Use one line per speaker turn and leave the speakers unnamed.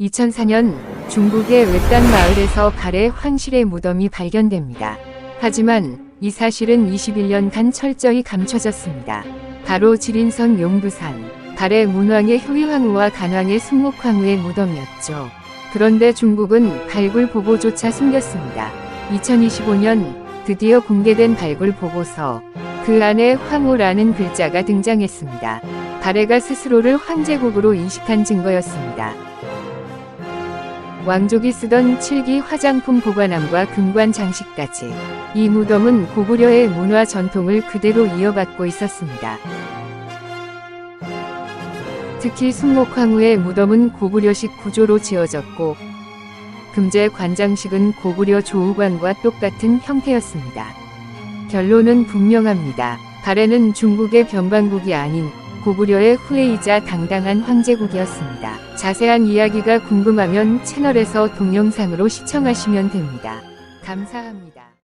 2004년 중국의 외딴 마을에서 발의 황실의 무덤이 발견됩니다. 하지만 이 사실은 21년간 철저히 감춰졌습니다. 바로 지린성 용두산, 발의 문왕의 효유황후와 간왕의 숭목황후의 무덤이었죠. 그런데 중국은 발굴 보고조차 숨겼습니다. 2025년 드디어 공개된 발굴 보고서, 그 안에 황후라는 글자가 등장했습니다. 발해가 스스로를 황제국으로 인식한 증거였습니다. 왕족이 쓰던 칠기 화장품 보관함과 금관 장식까지 이 무덤은 고구려의 문화 전통을 그대로 이어받고 있었습니다. 특히 순목황후의 무덤은 고구려식 구조로 지어졌고 금제 관장식은 고구려 조우관과 똑같은 형태였습니다. 결론은 분명합니다. 발해는 중국의 변방국이 아닌 고구려의 후예이자 당당한 황제국이었습니다. 자세한 이야기가 궁금하면 채널에서 동영상으로 시청하시면 됩니다. 감사합니다.